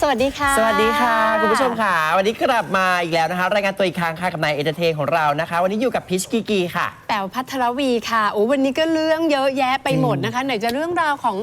สวัสดีค่ะ สวัสดีค่ะ คุณผู้ชมค่ะ วันนี้กลับมาอีกแล้วนะคะ รายงานตัวอีกครั้งค่ะกับนายเอเจเทของเรานะคะ วันนี้อยู่กับพิชกีกีค่ะ แป๋วพัทรวีค่ะโอ้วันนี้ก็เรื่องเยอะแยะไปหมดนะคะ ไหนจะเรื่องราวของ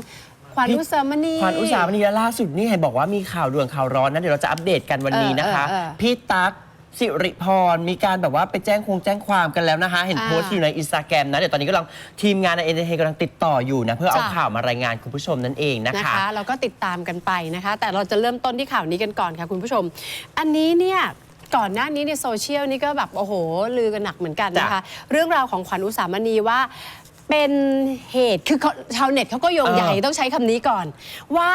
ขวัญพี่อุสามณี ขวัญอุตสาหมณีและล่าสุดนี่เห็นบอกว่ามีข่าวด่วนข่าวร้อนนะเดี๋ยวเราจะอัปเดตกันวันนี้นะคะ เออเออเออ พี่ตั๊ก สิริพรมีการแบบว่าไปแจ้งคงแจ้งความกันแล้วนะคะ เห็นอ่าโพสต์อยู่ในอินสตาแกรมนะเดี๋ยวตอนนี้กำลังทีมงานในเอเจเทกำลังติดต่ออยู่นะเพื่อเอาจ้ะ ข่าวมารายงานคุณผู้ชมนั่นเองนะนะคะ คะ เราก็ติดตามกันไปนะคะ แต่เราจะเริ่มต้นที่ข่าวนี้กันก่อนค่ะคุณผู้ชม อันนี้เนี่ยก่อนหน้านี้ในโซเชียลนี่ก็แบบโอ้โหลือกันหนักเหมือนกันนะคะ เรื่องราวของขวัญอุสามณีว่า เป็นเหตุคือเขาชาวเน็ตเขาก็โยงใหญ่เออต้องใช้คำนี้ก่อน ว่า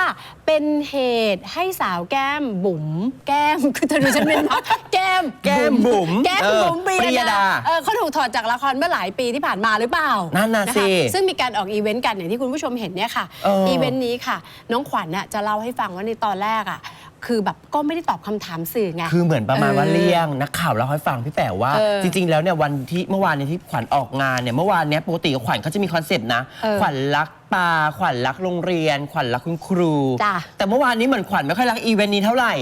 เป็นเหตุให้สาวแก้มบุ๋มแก้ม คือเธอดูฉันเป็นมักแก้มแก้มบุ๋มแก้มบุ๋มเออปีปริยดาเออเขาถูกถอดจากละครเมื่อหลายปีที่ผ่านมาหรือเปล่านั่นน่ะคสิซึ่งมีการออกอีเวนต์กันอย่างที่คุณผู้ชมเห็นเนี่ยค่ะเอออีเวนต์นี้ค่ะ น้องขวัญน่ะจะเล่าให้ฟังว่าในตอนแรกอะ คือแบบก็ไม่ได้ตอบคำถามสื่อไง คือเหมือนประมาณว่าเออเลี่ยงนักข่าวเล่าให้ฟังพี่แป๋วว่า เออจริง ๆ แล้วเนี่ยวันที่เมื่อวานเนี้ที่ขวัญออกงานเนี่ยเมื่อวานเนี้ยปกติขวัญเขาจะมีคอนเซ็ปต์นะ เออขวัญรัก ปลาขวัญรักโรงเรียน ขวัญรักคุณครู จ้ะแต่เมื่อวานนี้เหมือนขวัญไม่ค่อยรักอีเวนต์นี้เท่าไหร่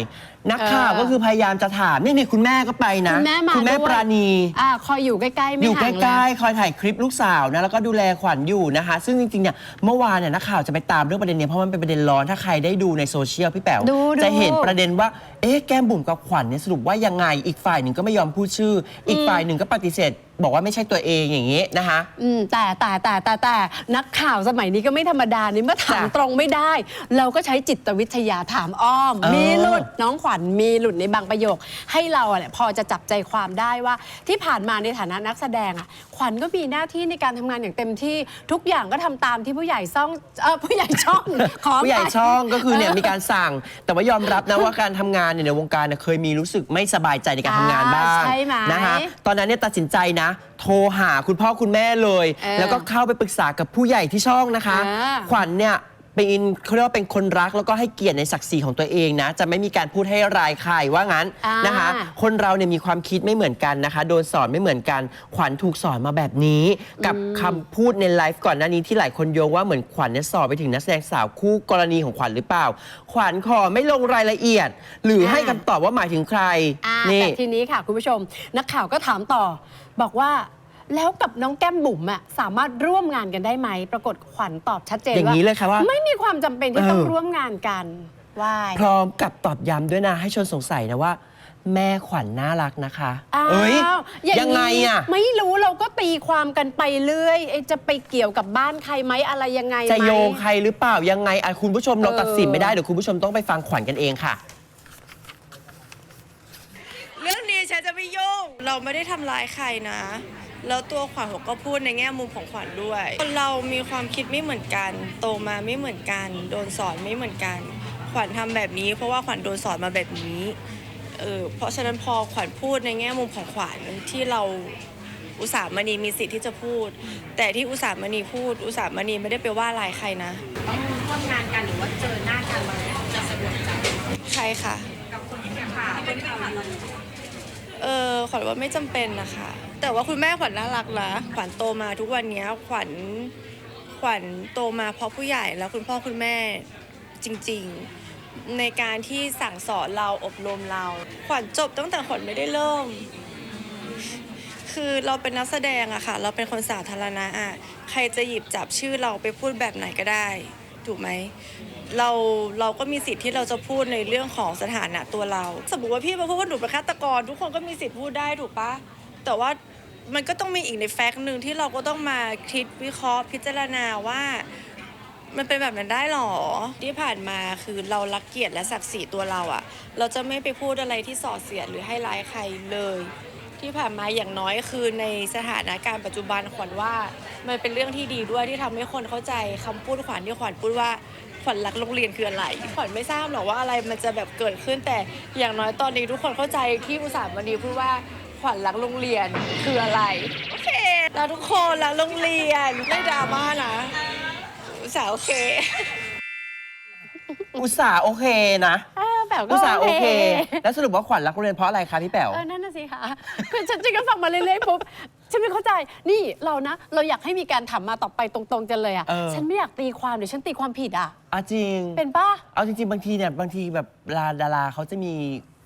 นักข่าวเออก็คือพยายามจะถามนี่นี่คุณแม่ก็ไปนะคุณแม่มาคุณแม่ด้วย ปราณี อ่าคอยอยู่ใกล้ๆไม่อยู่ห่างใกเลล้ย ๆ คอยถ่ายคลิปลูกสาวนะ แล้วก็ดูแลขวัญอยู่นะคะ ซึ่งจริง ๆ เนี่ย เมื่อวานเนี่ยนักข่าวจะไปตามเรื่องประเด็นเนี้เพราะมันเป็นประเด็นร้อน ถ้าใครได้ดูในโซเชียลพี่แป๋ว ดูดู จะเห็นประเด็นว่า เอ๊ะแก้มบุ๋มกับขวัญเนี่ยสรุปว่ายังไง อีกฝ่ายหนึ่งก็ไม่ยอมพูดชื่อ อีกฝ่ายหนึ่งก็ปฏิเสธ บอกว่าไม่ใช่ตัวเองอย่างนี้นะคะ อืมแต่แต่แต่แต่แต่นักข่าวสมัยนี้ก็ไม่ธรรมดานี่เมื่อถามจ้ะตรงไม่ได้ เราก็ใช้จิตวิทยาถามอ้อม เออมีหลุดน้องขวัญมีหลุดในบางประโยค ให้เราอะเนี่ยพอจะจับใจความได้ว่าที่ผ่านมาในฐานะนักแสดงอะขวัญก็มีหน้าที่ในการทำงานอย่างเต็มที่ทุกอย่างก็ทำตามที่ผู้ใหญ่ซ่องเออผู้ใหญ่ช่องขอผู้ใหญ่ไปช่องก็คือเนี่ยมีการสั่ง แต่ว่ายอมรับนะว่าการทำงานเนี่ยในวงการเนี่ยเคยมีรู้สึกไม่สบายใจในการทำงานบ้างอ่าใช่ไหมนะคะตอนนั้นเนี่ยตัดสินใจนะ โทรหาคุณพ่อคุณแม่เลย เออแล้วก็เข้าไปปรึกษากับผู้ใหญ่ที่ช่องนะคะอ่าขวัญเนี่ย เป็นเขาเรียกว่าเป็นคนรักแล้วก็ให้เกียรติในศักดิ์ศรีของตัวเองนะ จะไม่มีการพูดให้รายใครว่างั้นอ่านนะคะ คนเราเนี่ยมีความคิดไม่เหมือนกันนะคะ โดนสอนไม่เหมือนกัน ขวัญถูกสอนมาแบบนี้ กับคำพูดในไลฟ์ก่อนหน้านี้ที่หลายคนโยงว่าเหมือนขวัญเนี่ยสอบไปถึงนักแสดงสาวคู่กรณีของขวัญหรือเปล่า ขวัญขอไม่ลงรายละเอียด หรือให้คำตอบว่าหมายถึงใคร อ่านี่ แต่ทีนี้ค่ะคุณผู้ชม นักข่าวก็ถามต่อ บอกว่า แล้วกับน้องแก้มบุ๋มอะสามารถร่วมงานกันได้ไหม ปรากฏขวัญตอบชัดเจนอย่างว่านี้เลยค่ะว่า ไม่มีความจำเป็นที่ต้องเออ ร่วมงานกันว่ายพร้อมกับตอบย้ำด้วยนะ ให้ชวนสงสัยนะว่า แม่ขวัญน่ารักนะคะ อ้าวเอ้ยอายังไงอะ ไม่รู้เราก็ตีความกันไปเรื่อยไอ้จะไปเกี่ยวกับบ้านใครไหมอะไรยังไงไหม จะโยงใครหรือเปล่ายังไงอะคุณผู้ชมเราเออ ตัดสินไม่ได้เดี๋ยวคุณผู้ชมต้องไปฟังขวัญกันเองค่ะ เรื่องนี้ฉันจะไม่ยุ่ง เราไม่ได้ทำร้ายใครนะ แล้วตัวขวัญผมก็พูดในแง่มุมของขวัญด้วยคนเรามีความคิดไม่เหมือนกัน โตมาไม่เหมือนกัน โดนสอนไม่เหมือนกัน ขวัญทำแบบนี้ เพราะว่าขวัญโดนสอนมาแบบนี้เออเพราะฉะนั้นพอขวัญพูดในแง่มุมของขวัญที่เราอุตสาหมณีมีสิทธิ์ที่จะพูด แต่ที่อุตสาหมณีพูด อุตสาหมณีไม่ได้ไปว่าลายใครนะต้องร่วมงานกันหรือว่าเจอหน้ากันมันจะสะดวกใจใครค่ะกับคนที่เป็นข่าวที่เป็นข่าวลือเออขวัญว่าไม่จำเป็นนะคะ แต่ว่าคุณแม่ขวัญน่ารักนะขวัญโตมาทุกวันเนี้ยขวัญขวัญโตมาเพราะผู้ใหญ่แล้วคุณพ่อคุณแม่จริง ๆ ในการที่สั่งสอนเราอบรมเรา ขวัญจบตั้งแต่ขวัญไม่ได้เริ่ม คือเราเป็นนักแสดงอะค่ะ เราเป็นคนสาธารณะอะใครจะหยิบจับชื่อเราไปพูดแบบไหนก็ได้ ถูกไหมเราเราก็มีสิทธิ์ที่เราจะพูดในเรื่องของสถานะตัวเรา สมมติว่าพี่มาพูดว่าหนูเป็นฆาตกร ทุกคนก็มีสิทธิ์พูดได้ถูกปะแต่ว่า มันก็ต้องมีอีกในแฟกต์หนึ่งที่เราก็ต้องมาคิดวิเคราะห์พิจารณาว่า มันเป็นแบบนั้นได้หรอ ที่ผ่านมาคือเรารักเกียรติและศักดิ์ศรีตัวเราอะเราจะไม่ไปพูดอะไรที่ส่อเสียดหรือให้ร้ายใครเลย ที่ผ่านมาอย่างน้อยคือในสถานการณ์ปัจจุบันขวัญว่า มันเป็นเรื่องที่ดีด้วยที่ทำให้คนเข้าใจคำพูดขวัญที่ขวัญพูดว่าขวัญรักโรงเรียนคืออะไรขวัญไม่ทราบหรอกว่าอะไรมันจะแบบเกิดขึ้นแต่อย่างน้อยตอนนี้ทุกคนเข้าใจที่อุตส่าห์มณีพูดว่า ขวัญรักโรงเรียนคืออะไรโอเคแล้วทุกคนรักโรงเรียนไม่ดราม่านะอุตสาห์โอเคอุตส่าห์โอเคนะเออแบบก็อุตส่าห์โอเคโอเค แล้วสรุปว่าขวัญรักโรงเรียนเพราะอะไรคะพี่แป๋ว เออนั่นน่ะสิคะคือฉันจะก็ฟังมาเรื่อยๆปุ๊บฉันไม่เข้าใจนี่เรานะ เราอยากให้มีการถามมาต่อไปตรงๆกันเลยอะเออ ฉันไม่อยากตีความเดี๋ยวฉันตีความผิดอะ อะจริง เป็นป่ะเอาจริงๆ บางทีเนี่ยบางทีแบบลาดาราเขาจะมี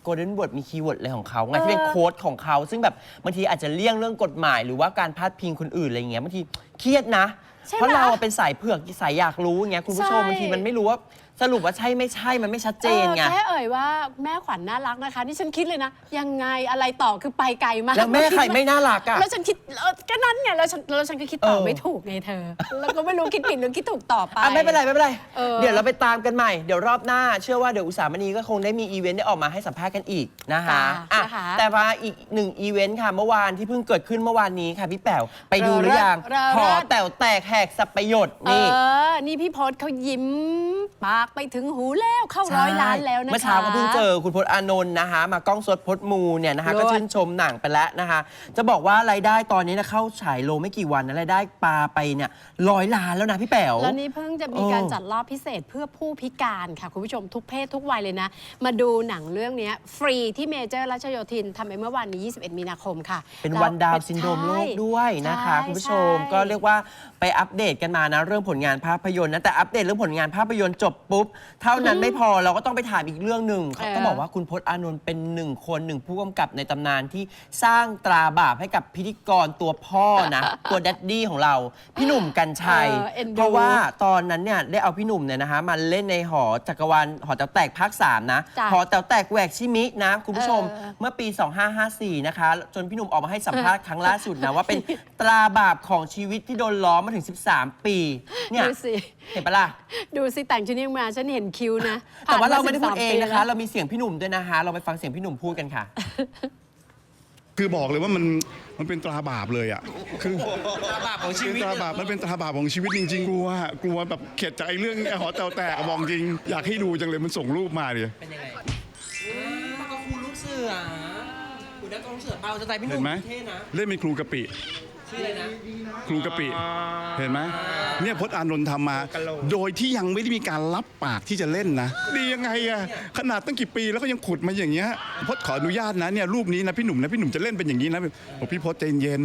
โกลเด้นบทมีคีย์เวิร์ดอะไรของเขาไงเออที่เป็นโค้ดของเขา ซึ่งแบบบางทีอาจจะเลี่ยงเรื่องกฎหมาย หรือว่าการพาดพิงคนอื่นอะไรอย่างเงี้ยบางทีเครียดนะ ใช่ไหมเพราะเราเป็นสายเผือกสายอยากรู้อย่างเงี้ยคุณผู้ชมใช่ บางทีมันไม่รู้ว่า สรุปว่าใช่ไม่ใช่มันไม่ชัดเจนไง ออแค่เอ่ยว่าแม่ขวัญน่ารักนะคะ นี่ฉันคิดเลยนะ ยังไงอะไรต่อคือไปไกลมากแล้วแม่ใครไม่น่ารักอะ แล้วฉันคิดเออก็นั้นไงแล้วฉันแล้วฉันก็คิดต่อเออ ไม่ถูกไงเธอ แล้วก็ไม่รู้คิดผิดหรือคิดถูกต่อไป อะไม่เป็นไร ไม่เป็นไร เออ เดี๋ยวเราไปตามกันใหม่ เดี๋ยวรอบหน้า เชื่อว่าเดี๋ยวอุตสาหมณีก็คงได้มีอีเวนต์ได้ออกมาให้สัมภาษณ์กันอีกนะคะจ้าอะนะคะ แต่ว่าอีกหนึ่งอีเวนต์ค่ะ เมื่อวานที่เพิ่งเกิดขึ้นเมื่อวานนี้ค่ะพี่แป๋วไปดูหรือยังเลิศหอเลิศแต๋วแตกแหกสับประโยชน์เอนี่ อ นี่พี่พศเขายิ้มปากไปถึงหูแล้วเข้าร้อยล้านแล้วนะคะ เมื่อเช้าก็เพิ่งเจอคุณพจน์อานนท์นะคะ มากล้องสดพจน์มูเนี่ยนะคะ เลิศ ก็ชื่นชมหนังไปแล้วนะคะ จะบอกว่ารายได้ตอนนี้นะเข้าฉายโรงไม่กี่วันนะรายได้ปลาไปเนี่ยร้อยล้านแล้วนะพี่แป๋ว แล้วนี่เพิ่งจะมีการจัดรอบพิเศษเพื่อผู้พิการค่ะ คุณผู้ชมทุกเพศทุกวัยเลยนะ มาดูหนังเรื่องเนี้ยฟรีที่เมเจอร์รัชโยธินทำไปเมื่อวันนี้ 21 มีนาคมค่ะเป็นแล้ววันดาวน์ซินโดรมโลกด้วยนะคะ ใช่คุณผู้ชมใช่ ก็เรียกว่าไปอัปเดตกันมานะ เรื่องผลงานภาพยนตร์นะแต่อัปเดตเรื่องผลงานภาพยนตร์จบปุ๊บ เท่านั้นไม่พอเราก็ต้องไปถามอีกเรื่องหนึ่งเออต้องบอกว่าคุณพจน์อานนท์เป็นหนึ่งคนหนึ่งผู้กำกับในตำนานที่สร้างตราบาปให้กับพิธีกรตัวพ่อนะ ตัวดัดดี้ของเรา พี่หนุ่มกัญชัย เออเอ็นดู เพราะว่าตอนนั้นเนี่ยได้เอาพี่หนุ่มเนี่ยนะคะมาเล่นในหอจักรวาลหอแต๋วแตกภาค3นะจ้ะหอแต๋วแตกแหวกชิมินะคุณผู้ชมเออ เมื่อปี 2554 นะคะ จนพี่หนุ่มออกมาให้สัมภาษณ์ครั้งล่าสุดนะว่าเป็นตราบาปของชีวิตที่โดนล้อมมาถึง 13 ปีเนี่ย ดูสิ เห็นปะล่ะ ดูสิแต่งชุดนี้มาฉันเห็นคิ้วนะแต่ว่าผ่นเราไม่ได้พูด13เองปีนะคะแล้วเรามีเสียงพี่หนุ่มด้วยนะคะ เราไปฟังเสียงพี่หนุ่มพูดกันค่ะ คือบอกเลยว่ามันมันเป็นตราบาปเลยอะคือตราบาปของชีวิตตราบาปมันเป็นตราบาปของชีวิตจริงๆกลัวอะกลัวแบบเข็ดใจเรื่องไอ้หอแตวแตกอะมองจริง อยากให้ดูจังเลยมันส่งรูปมาดิเป็นยังไงมันก็ครูลูกเสือคุณนักกองเสือเปล่าจะใจพี่หเห็นุ่นมไหมเท่นะ เล่นเป็นครูกะปิ ชื่ออะไรนะครูกะปิ เห็นไหมเนี่ยพจน์อานนท์ทำมา โดยที่ยังไม่ได้มีการรับปากที่จะเล่นนะ ดียังไงอะขนาดตั้งกี่ปีแล้วก็ยังขุดมาอย่างเงี้ยพจน์ขออนุญาตนะเนี่ยรูปนี้นะพี่หนุ่มนะพี่หนุ่มจะเล่นเป็นอย่างนี้นะบอกพี่พจน์ใจเย็น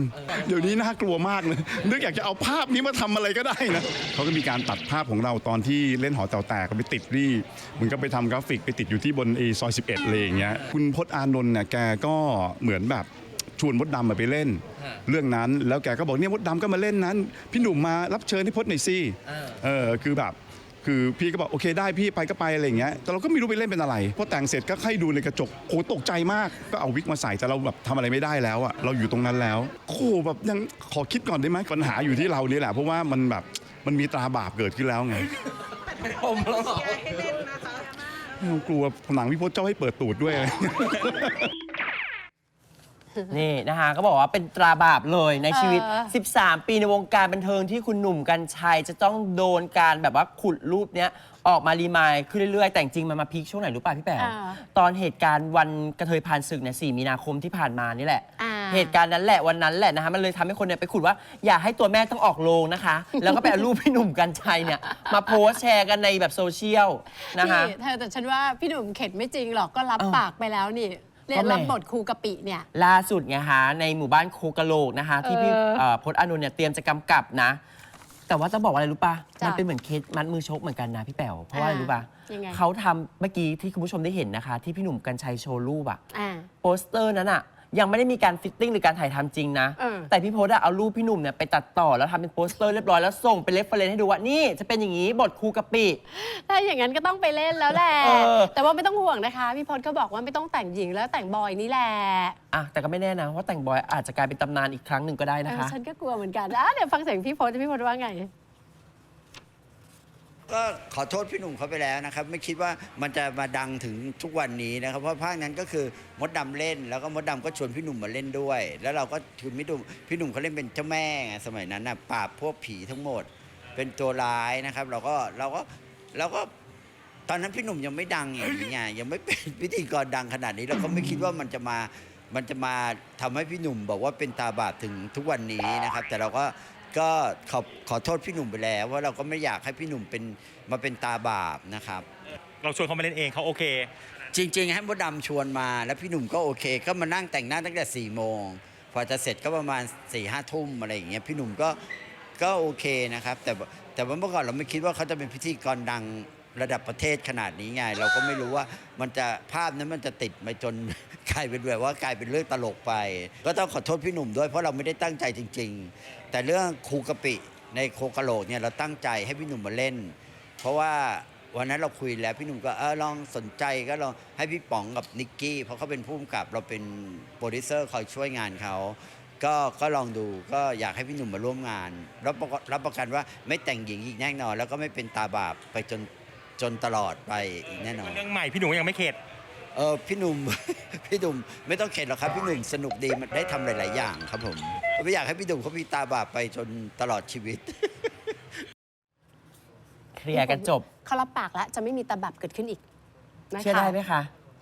เดี๋ยวนี้น่ากลัวมากเลยนึกอยากจะเอาภาพนี้มาทำอะไรก็ได้นะเขาก็มีการตัดภาพของเราตอนที่เล่นหอแต๋วแตกก็ไปติดที่มันก็ไปทำกราฟิกไปติดอยู่ที่บนเอซอย11เลยอย่างเงี้ยคุณพจน์อานนท์เนี่ยแกก็เหมือนแบบ ชวนมดดำมาไปเล่นฮะเรื่องนั้นแล้วแกก็บอกเนี่ยมดดำก็มาเล่นนั้น พี่หนุ่มมารับเชิญที่พจน์หน่อยสิเออเออคือแบบคือพี่ก็บอกโอเคได้พี่ไปก็ไปอะไรอย่างเงี้ยแต่เราก็ไม่รู้ไปเล่นเป็นอะไรพอแต่งเสร็จก็ให้ดูในกระจกโอ้ตกใจมาก ก็เอาวิกมาใส่แต่เราแบบทำอะไรไม่ได้แล้วอะเราอยู่ตรงนั้นแล้วโอ้แบบยังขอคิดก่อนได้ไหมปัญหาอยู่ที่เรานี่แหละเพราะว่ามันแบบมันมีตราบาปเกิดขึ้นแล้วไงผมแล้วเหรอเรากลัวหนังพี่พจน์เจ้าให้เปิดตูดด้วย นี่นะคะก็บอกว่าเป็นตราบาปเลยในชีวิต เออ 13 ปีในวงการบันเทิงที่คุณหนุ่มกัญชัยจะต้องโดนการแบบว่าขุดรูปเนี้ยออกมารีมายขึ้นเรื่อยๆ แต่จริงๆมันมาพีคช่วงไหนรู้ป่ะพี่แป๋วอ่าตอนเหตุการณ์วันกระเทยผ่านศึกเนี่ย 4 มีนาคมที่ผ่านมานี่แหละ อ่า เหตุการณ์นั้นแหละวันนั้นแหละนะคะมันเลยทำให้คนเนี่ยไปขุดว่าอย่าให้ตัวแม่ต้องออกโรงนะคะ แล้วก็ไปเอารูปพี่หนุ่มกัญชัยเนี่ยมาโพสต์แชร์กันในแบบโซเชียลนะคะ พี่เธอแต่ฉันว่าพี่หนุ่มเข็ดไม่จริงหรอกก็รับเอ้าปากไปแล้วนี่ เนี่ยก็แหม่รับบทครูกะปิเนี่ย ล่าสุดไงฮะในหมู่บ้านโคกะโหลกนะคะ ที่พี่เออเอ่อพจน์อานนท์เนี่ยเตรียมจะกำกับนะ แต่ว่าจะบอกว่าอะไรรู้ป่ะ จ้ะมันเป็นเหมือนเคสมัดมือชกเหมือนกันนะพี่แป๋วเพราะว่าอะไรอ่ารู้ป่ะยังไง เขาทำเมื่อกี้ที่คุณผู้ชมได้เห็นนะคะ ที่พี่หนุ่มกัญชัยโชว์รูปอะ อ่า โปสเตอร์นั้นอะ ยังไม่ได้มีการฟิตติ้งหรือการถ่ายทำจริงนะ เออ แต่พี่พจน์อะเอารูปพี่หนุ่มเนี่ยไปตัดต่อแล้วทำเป็นโปสเตอร์เรียบร้อยแล้วส่งเป็นเรฟเฟรนให้ดูว่านี่จะเป็นอย่างนี้บทครูกะปิ ถ้าอย่างนั้นก็ต้องไปเล่นแล้วแหละ เออ แต่ว่าไม่ต้องห่วงนะคะ พี่พจน์ก็บอกว่าไม่ต้องแต่งหญิงแล้วแต่งบอยนี่แหละอะแต่ก็ไม่แน่นะว่าแต่งบอยอาจจะกลายเป็นตำนานอีกครั้งหนึ่งก็ได้เอนะอคะ ฉันก็กลัวเหมือนกันอะเดี๋ยวฟังเสียงพี่พจน์พี่พจน์ว่าไง ก็ขอโทษพี่หนุ่มเขาไปแล้วนะครับ ไม่คิดว่ามันจะมาดังถึงทุกวันนี้นะครับ เพราะภาคนั้นก็คือมดดำเล่น แล้วก็มดดำก็ชวนพี่หนุ่มมาเล่นด้วย แล้วเราก็คือพี่หนุ่มพี่หนุ่มเขาเล่นเป็นเจ้าแม่ไงสมัยนั้นน่ะปราบพวกผีทั้งหมด เป็นตัวร้ายนะครับ เราก็เราก็เราก็ตอนนั้นพี่หนุ่มยังไม่ดังอย่างนี้ไงยังไม่เป็นพิธีกรดังขนาดนี้เราก็ไม่คิดว่ามันจะมามันจะมาทำให้พี่หนุ่มบอกว่าเป็นตาบาปถึงทุกวันนี้นะครับ แต่เราก็ ก็ขอขอโทษพี่หนุ่มไปแล้วว่าเราก็ไม่อยากให้พี่หนุ่มเป็นมาเป็นตาบาปนะครับ เราชวนเขามาเล่นเองเขาโอเค จริง ๆ ให้มดดำชวนมาแล้วพี่หนุ่มก็โอเค ก็มานั่งแต่งหน้าตั้งแต่4ี่โมงกว่าจะเสร็จก็ประมาณ4ี่ห้าทุ่มอะไรอย่างเงี้ยพี่หนุ่มก็ก็โอเคนะครับ แต่ว่าแต่ว่าเมื่อก่อนเราไม่คิดว่าเขาจะเป็นพิธีกรดัง ระดับประเทศขนาดนี้ไง เราก็ไม่รู้ว่ามันจะภาพนั้นมันจะติดไปจน กลายเป็นแบบว่ากลายเป็นเรื่องตลกไป ก็ต้องขอโทษพี่หนุ่มด้วยเพราะเราไม่ได้ตั้งใจจริง ๆ แต่เรื่องครูกะปิในโคกะโหลกเนี่ยเราตั้งใจให้พี่หนุ่มมาเล่น เพราะว่าวันนั้นเราคุยแล้วพี่หนุ่มก็เออลองสนใจก็ลองให้พี่ป๋องกับนิกกี้เพราะเขาเป็นผู้กำกับเราเป็นโปรดิวเซอร์คอยช่วยงานเขาก็ก็ลองดูก็อยากให้พี่หนุ่มมาร่วมงานรับประกันรับประกันว่าไม่แต่งหญิงอีกแน่นอน แล้วก็ไม่เป็นตาบาปไปจน จนตลอดไปอีกแน่นอน เรื่องใหม่พี่หนูยังไม่เข็ด เออพี่หนุ่ม พี่หนุ่มไม่ต้องเข็ดหรอกครับ พี่หนุ่มสนุกดีมันได้ทำหลาย ๆ อย่างครับผมไม่อยากให้พี่หนุ่มเขามีตาบาปไปจนตลอดชีวิต เคลียร์กันจบ เขารับปากแล้วจะไม่มีตาบับเกิดขึ้นอีกนะคะเชื่อได้ไหมคะ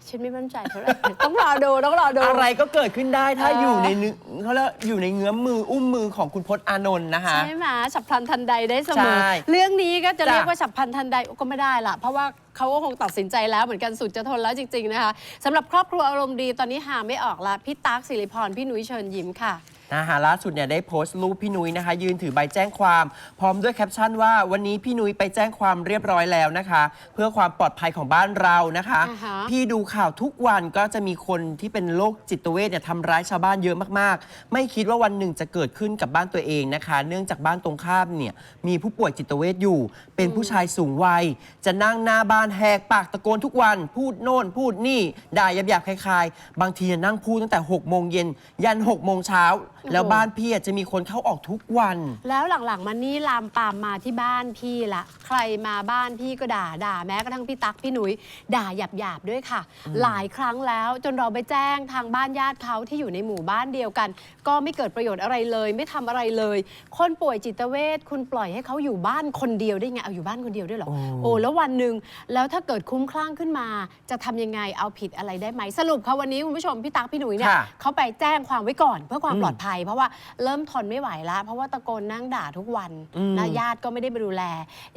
ฉันไม่มั่นใจเท่าไหร่ต้องรอดูต้องรอดู อะไรก็เกิดขึ้นได้ถ้าเออออ ยู่ในเนื้อเขาเรียกอยู่ในเงื้อมมืออุ้มมือของคุณพจน์อานนท์นะคะ ใช่ไหมฉับพลันทันใดได้เสมอ ใช่เรื่องนี้ก็จะจ้ะเรียกว่าฉับพลันทันใดก็ไม่ได้ละเพราะว่าเขาก็คงตัดสินใจแล้วเหมือนกันสุดจะทนแล้วจริง ๆ นะคะสำหรับครอบครัวอารมณ์ดีตอนนี้หาไม่ออกละพี่ตั๊กสิริพรพี่นุ้ยเชิญยิ้มค่ะ นะคะล่าสุดเนี่ยได้โพสต์รูปพี่นุ้ยนะคะ ยืนถือใบแจ้งความ พร้อมด้วยแคปชั่นว่าวันนี้พี่นุ้ยไปแจ้งความเรียบร้อยแล้วนะคะ เพื่อความปลอดภัยของบ้านเรานะคะ อ่าฮะ พี่ดูข่าวทุกวันก็จะมีคนที่เป็นโรคจิตเวชเนี่ยทำร้ายชาวบ้านเยอะมากๆ ไม่คิดว่าวันหนึ่งจะเกิดขึ้นกับบ้านตัวเองนะคะ เนื่องจากบ้านตรงข้ามเนี่ยมีผู้ป่วยจิตเวชอยู่ เป็นผู้ชายสูงวัย จะนั่งหน้าบ้านแหกปากตะโกนทุกวัน พูดโน่น พูดนี่ด่าหยาบๆคลายๆ บางทีเนี่ยนั่งพูดตั้งแต่6โมงเย็นยัน6โมงเช้าแล้วบ้านพี่อะจะมีคนเข้าออกทุกวัน แล้วหลังๆมานี่ลามปามมาที่บ้านพี่ละ ใครมาบ้านพี่ก็ด่าด่าแม้กระทั่งพี่ตั๊กพี่หนุยด่าหยาบๆด้วยค่ะ หลายครั้งแล้วจนเราไปแจ้งทางบ้านญาติเขาที่อยู่ในหมู่บ้านเดียวกัน ก็ไม่เกิดประโยชน์อะไรเลย ไม่ทำอะไรเลย คนป่วยจิตเวชคุณปล่อยให้เขาอยู่บ้านคนเดียวได้ไงเอาอยู่บ้านคนเดียวด้วยเหรอ โอ้ โอ้แล้ววันหนึ่งแล้วถ้าเกิดคุ้มคลั่งขึ้นมา จะทำยังไงเอาผิดอะไรได้ไหมสรุปค่ะวันนี้คุณผู้ชมพี่ตั๊กพี่หนุยเนี่ยค่ะ เขาไปแจ้งความไว้ก่อนเพื่อความอืมปลอดภัยเพราะว่าเริ่มทนไม่ไหวแล้วเพราะว่าตะโกนนั่งด่าทุกวันอืมนะญาติก็ไม่ได้มาดูแล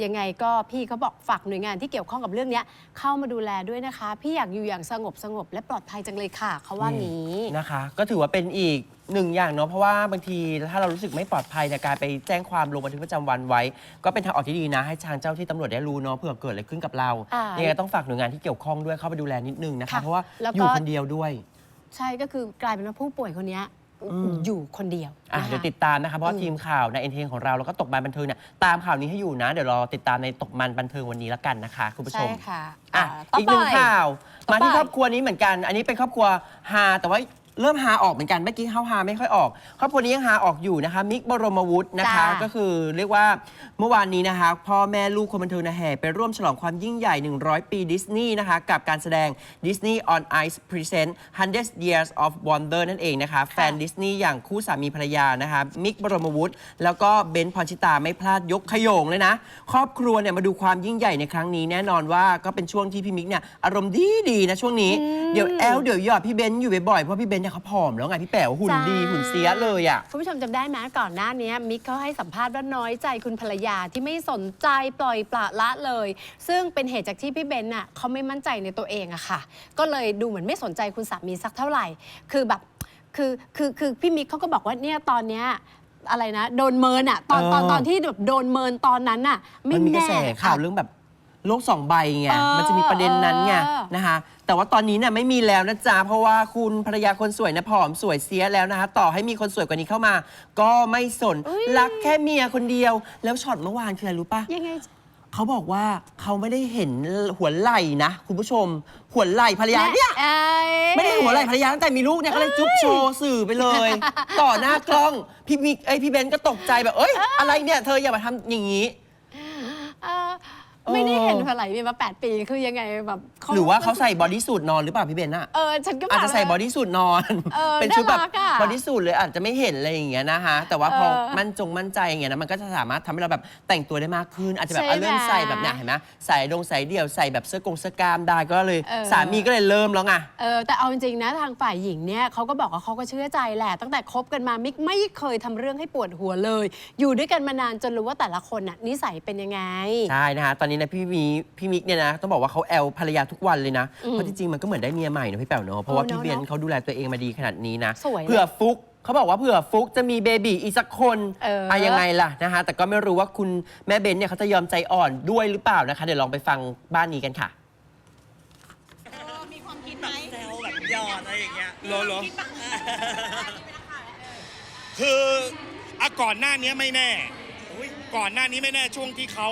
ยังไงก็พี่เขาบอกฝากหน่วยงานที่เกี่ยวข้องกับเรื่องเนี้ยเข้ามาดูแลด้วยนะคะ พี่อยากอยู่อย่างสงบสงบและปลอดภัยจังเลยค่ะเขาว่างี้นะคะ ก็ถือว่าเป็นอีกหนึ่งอย่างเนาะเพราะว่าบางทีถ้าเรารู้สึกไม่ปลอดภัยในยการไปแจ้งความลงบันทึกประจำวันไว้ ก็เป็นทางออกที่ดีนะ ให้ทางเจ้าที่ตำรวจได้รู้เนาะเผื่อเกิดอะไรขึ้นกับเราอ่ายัยังไงต้องฝากหน่วยงานที่เกี่ยวข้องด้วยเข้าไปดูแลนิดนึงนะคะค่ะเพราะว่าแล้วก็อยู่คนเดียวด้วย ใช่ก็คือกลายเป็นว่าผู้ป่วยคนเนี้ย อืมอยู่คนเดียวอะนะคะเดี๋ยวติดตามนะคะเพราะว่าอืมทีมข่าวในเอ็นเทนของเราแล้วก็ตกมันบันเทิงเนี่ยตามข่าวนี้ให้อยู่นะ เดี๋ยวรอติดตามในตกมันบันเทิงวันนี้แล้วกันนะคะ คุณผู้ชใช่มค่ะอะต่อีกหนึ่งไปข่าวต่อมาที่ไปครอบครัวนี้เหมือนกัน อันนี้เป็นครอบครัวฮาแต่ว่า เริ่มฮาออกเหมือนกันเมื่อกี้เขาฮาไม่ค่อยออกครอบครัวนี้ยังฮาออกอยู่นะคะ มิกบรมวุฒินะคะ จ้า ก็คือเรียกว่าเมื่อวานนี้นะคะ พ่อแม่ลูกคนบันเทิงนะแห่ไปร่วมฉลองความยิ่งใหญ่ 100 ปีดิสนีย์นะคะ กับการแสดง Disney on Ice Present 100 Years of Wonder นั่นเองนะคะ แฟนดิสนีย์อย่างคู่สามีภรรยานะคะ มิกบรมวุฒิแล้วก็เบนซ์พรชิตาไม่พลาดยกขยงเลยนะ ครอบครัวเนี่ยมาดูความยิ่งใหญ่ในครั้งนี้แน่นอนว่าก็เป็นช่วงที่พี่มิกเนี่ยอารมณ์ดีดีๆนะช่วงนี้เดี๋ยวแอลเดี๋ยวหยอดพี่เบนซ์อยู่บ่อยๆเพราะพี่เบนซ์เนี่ยเขาผอมแล้วไงพี่แป๋วหุ่นดีหุ่นเสียเลยอะ คุณผู้ชมจำได้ไหมก่อนหน้านี้มิกเขาให้สัมภาษณ์ว่าน้อยใจคุณภรรยาที่ไม่สนใจปล่อยปละละเลย ซึ่งเป็นเหตุจากที่พี่เบนน่ะเขาไม่มั่นใจในตัวเองอะค่ะ ก็เลยดูเหมือนไม่สนใจคุณสามีสักเท่าไหร่ คือแบบคือคือคือพี่มิกเขาก็บอกว่าเนี่ยตอนเนี้ยอะไรนะ โดนเมินอะตอนตอนเออ ตอนที่แบบโดนเมินตอนนั้นน่ะไม่มันมีกระแน่ แสข่าวเรื่องแบบ โลกสองใบไง เออมันจะมีประเด็นนั้นไงเออ นะคะ แต่ว่าตอนนี้เนี่ยไม่มีแล้วนะจ๊ะ เพราะว่าคุณภรรยาคนสวยนะผอมสวยเสียแล้วนะคะ ต่อให้มีคนสวยกว่านี้เข้ามา ก็ไม่สน รักแค่เมียคนเดียว แล้วช็อตเมื่อวานคืออะไรรู้ปะ ยังไง เขาบอกว่าเขาไม่ได้เห็นหัวไหล่นะ คุณผู้ชม หัวไหล่ภรรยาเนี่ยเอ้ยไม่ได้เห็นหัวไหล่ภรรยาตั้งแต่มีลูกเนี่ยก็เลยจุ๊บโชว์สื่อไปเลย ต่อหน้ากล้อง พี่มิกเอ้ยพี่เบนก็ตกใจแบบ เอ้ย อะไรเนี่ย เธออย่ามาทำอย่างนี้เออ ไม่ได้เห็นหัวไหล่มีมา 8 ปีคือยังไงแบบเขหรือว่าเขาใส่บอดี้สูทนอนหรือเปล่าพี่เบนอะเออฉันก็อาจแบบจะใส่บอดี้สูทนอน เออเป็นชุดแบบน่ารักอะบอดี้สูทเลยอาจจะไม่เห็นอะไรอย่างเงี้ยนะคะแต่ว่าพอเออมั่นจงมั่นใจอย่างเงี้ยนะมันก็จะสามารถทำให้เราแบบแต่งตัวได้มากขึ้น อาจจะแบบใช่เอาเริ่มไหมใส่แบบเนี้ยเห็นไหมใส่ดงใส่เดี่ยวใส่แบบเสื้อกงเสื้อกล้ามได้ก็เลย เออ สามีก็เลยเริ่มแล้วไง เออแต่เอาจริงๆนะทางฝ่ายหญิงเนี่ยเขาก็บอกว่าเขาก็เชื่อใจแหละ ตั้งแต่คบกันมามิกไม่เคยทำเรื่องให้ปวดหัวเลย อยู่ด้วยกันมานานจนรู้ว่าแต่ละคนน่ะนิสัยเป็นยังไง ใช่นะคะตอนนี้นะพี่มีพี่มิกเนี่ยนะต้องบอกว่าเขาแอลภรรยาทุกวันเลยนะอืมเพราะจริงๆมันก็เหมือนได้เมียใหม่เนอะพี่แป๋วเนอะเพราะว่าเออเนอะพี่เบนเขาดูแลตัวเองมาดีขนาดนี้นะสวยนะเผื่อฟุกเขาเขาบอกว่าเผื่อฟุกจะมีเบบีอีกสักคนเอออะยังไงล่ะนะคะแต่ก็ไม่รู้ว่าคุณแม่เบนเนี่ยเขาจะยอมใจอ่อนด้วยหรือเปล่านะคะเดี๋ยวลองไปฟังบ้านนี้กันค่ะ มีความคิดไหมแซวแบบหยอดอะไรอย่างเงี้ยเหรอเหรอ คืออะก่อนหน้านี้ไม่แน่ ก่อนหน้านี้ไม่แน่ช่วงที่เขา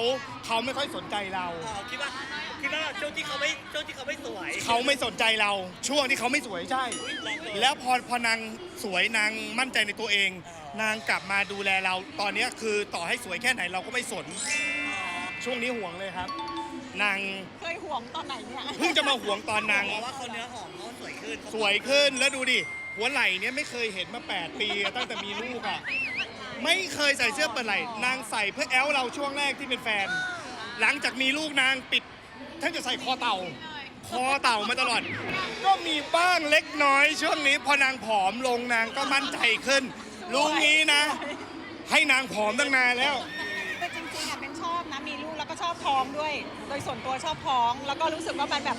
เขาไม่ค่อยสนใจเรา อ๋อคิดว่าคิดว่าช่วงที่เขาไม่ช่วงที่เขาไม่สวยเขาไม่สนใจเรา ช่วงที่เขาไม่สวยใช่แล้วพอพอนางสวยนางมั่นใจในตัวเอง นางกลับมาดูแลเรา ตอนเนี้ยคือต่อให้สวยแค่ไหนเราก็ไม่สน ช่วงนี้ห่วงเลยครับ นางเคยห่วงตอนไหนเนี่ย เพิ่งจะมาห่วงตอนนางเพราะว่าเขาเนื้อหอมเขาสวยขึ้นเขาสวยขึ้นแล้วดูดิหัวไหล่เนี่ยไม่เคยเห็นมา 8 ปี ตั้งแต่มีลูกอะไม่เคยใส่เสื้อเปิดไหล่นางใส่เพื่อแอลเราช่วงแรกที่เป็นแฟน หลังจากมีลูกนางปิดท่านจะใส่คอเต่า คอเต่ามาตลอด ก็มีบ้างเล็กน้อย ช่วงนี้พอนางผอมลงนางก็มั่นใจขึ้นลุงนี้นะ ให้นางผอมตั้งนานแล้ว แต่จริงๆอะเป็นชอบนะมีลูกแล้วก็ชอบท้องด้วย โดยส่วนตัวชอบท้อง แล้วก็รู้สึกว่ามันแบบ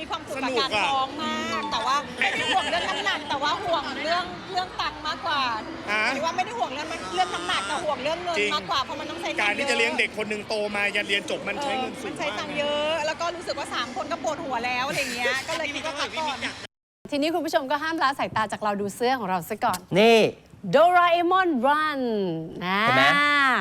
มีความสุขกับการสนุกอะ ท้องมาก แต่ว่าไม่ได้ห่วงเรื่องน้ำหนักแต่ว่าห่วงเรื่องเรื่องตังค์มากกว่าฮะหรือว่าไม่ได้ห่วงเรื่องมันเรื่องน้ำหนักแต่ห่วงเรื่องเงินจริง มากกว่าเพราะมันต้องใช้ตังค์การที่จะเลี้ยงเด็กอคนหนึ่งโตมายันเรียนจบมันเอใช้อเงินสูมันงใช้มาตักงค์เยอะ แล้วก็รู้สึกว่าสามคนก็ปวดหัวแล้วอะไรเงี้ยก็เลยคิดว่าพักก่อน ทีนี้คุณผู้ชมก็ห้ามละสายตาจากเราดูเสื้อของเราซะก่อน นี่ โดราเอมอนรันนะ เห็นไหม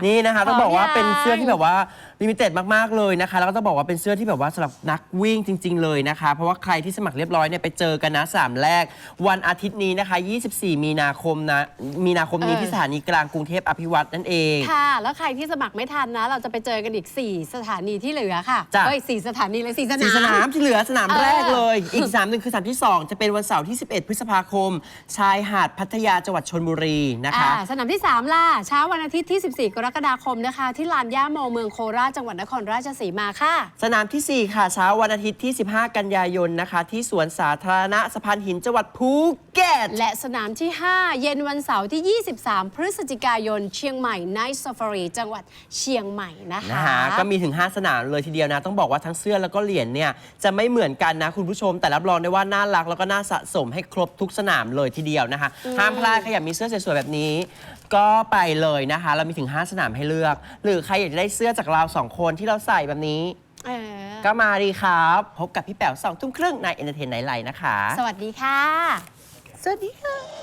นี่นะคะ ต้องบอกว่าเป็นเสื้อที่แบบว่าว่าลิมิเต็ดมากๆเลยนะคะ แล้วก็ต้องบอกว่าเป็นเสื้อที่แบบว่าสำหรับนักวิ่งจริง ๆ เลยนะคะ เพราะว่าใครที่สมัครเรียบร้อยเนี่ยไปเจอกันนะสามแรก วันอาทิตย์นี้นะคะ 24 มีนาคมนะมีนาคมนี้เออที่สถานีกลางกรุงเทพอภิวัตนั่นเอง ค่ะ แล้วใครที่สมัครไม่ทันนะ เราจะไปเจอกันอีก 4 สถานีที่เหลือค่ะจ้ะ เฮ้ยสี่สถานีเลยสี่สนาม สี่สนามที่เหลือสนามเออแรกเลย อีกสนามหนึ่งคือสนามที่ 2 จะเป็นวันเสาร์ที่ 11 พฤษภาคม ชายหาดพัทยาจังหวัดชนบุรีนะคะ อ่าสนามที่ 3 ล่ะเช้าวันอาทิตย์ที่ 14 กรกฎาคมนะคะ ที่ลานย่าโมเมืองโคราชจังหวัดนครราชสีมาค่ะ สนามทีสี่ 4 ค่ะเช้าวันอาทิตย์ที่ 15 กันยายนนะคะ ที่สวนสาธารณะสะพานหินจังหวัดภูเก็ต และสนามที่ 5 เย็นวันเสาร์ที่ 23 พฤศจิกายน เชียงใหม่ Night Safari จังหวัดเชียงใหม่นะคะ นะคะก็มีถึง 5 สนามเลยทีเดียวนะ ต้องบอกว่าทั้งเสื้อแล้วก็เหรียญเนี่ยจะไม่เหมือนกันนะคุณผู้ชม แต่รับรองได้ว่าน่ารักแล้วก็น่าสะสมให้ครบทุกสนามเลยทีเดียวนะคะ ห้ามพลาดใครอยากมีเสื้อสวยๆแบบนี้ ก็ไปเลยนะคะ เรามีถึง 5 สนามให้เลือก หรือใครอยากจะได้เสื้อจากเราสองคนที่เราใส่แบบนี้ เออก็มาดีครับ พบกับพี่แป๋วสองทุ่มครึ่งใน Entertain Night Live นะคะ สวัสดีค่ะ สวัสดีค่ะ